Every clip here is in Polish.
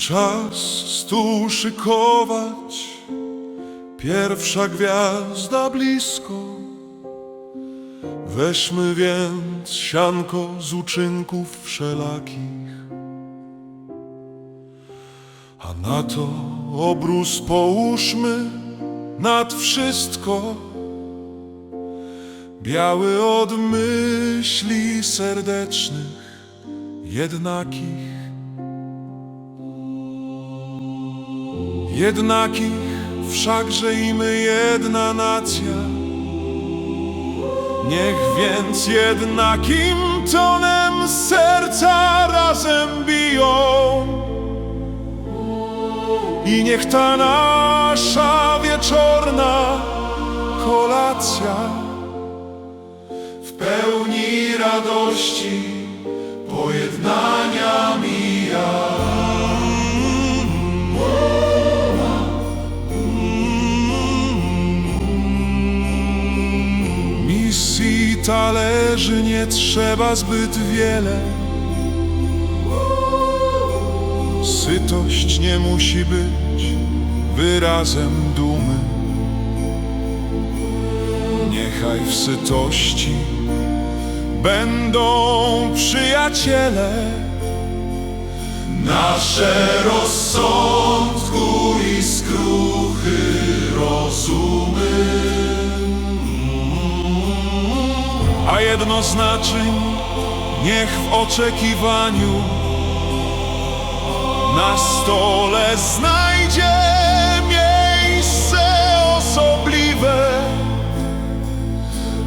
Czas stół szykować, pierwsza gwiazda blisko. Weźmy więc sianko z uczynków wszelakich, a na to obrus połóżmy nad wszystko. Biały od myśli serdecznych, jednakich. Jednakich wszakże i my jedna nacja. Niech więc jednakim tonem serca razem biją. I niech ta nasza wieczorna kolacja w pełni radości pojednania talerzy nie trzeba zbyt wiele. Sytość nie musi być wyrazem dumy. Niechaj w sytości będą przyjaciele. Nasze rozsądku A jednoznaczeń niech w oczekiwaniu na stole znajdzie miejsce osobliwe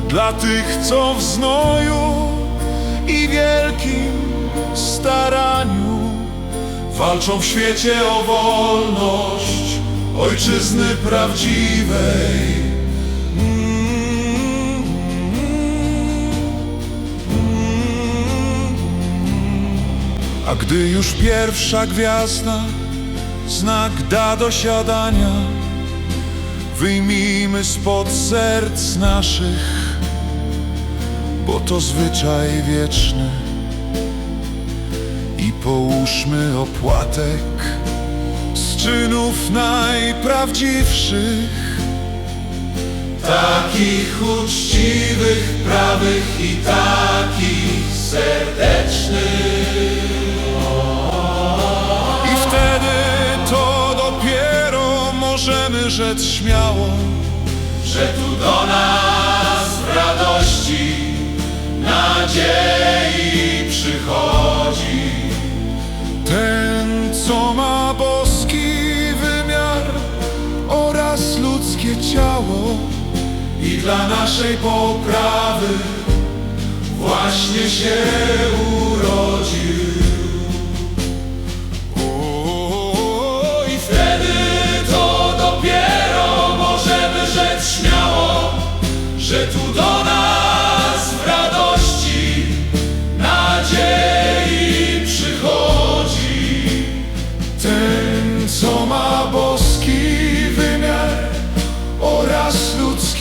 dla tych, co w znoju i wielkim staraniu walczą w świecie o wolność ojczyzny prawdziwej. A gdy już pierwsza gwiazda znak da do siadania, wyjmijmy spod serc naszych, bo to zwyczaj wieczny. I połóżmy opłatek z czynów najprawdziwszych. Takich uczciwych, prawych i takich rzec śmiało, że tu do nas radości, nadziei przychodzi. ten co ma boski wymiar oraz ludzkie ciało. I dla naszej poprawy właśnie się urodził.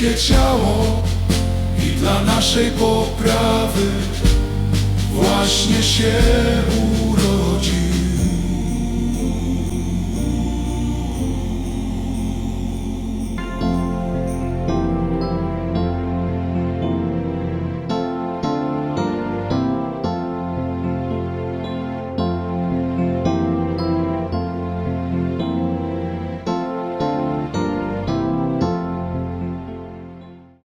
Ludzkie ciało. I dla naszej poprawy właśnie się urodził.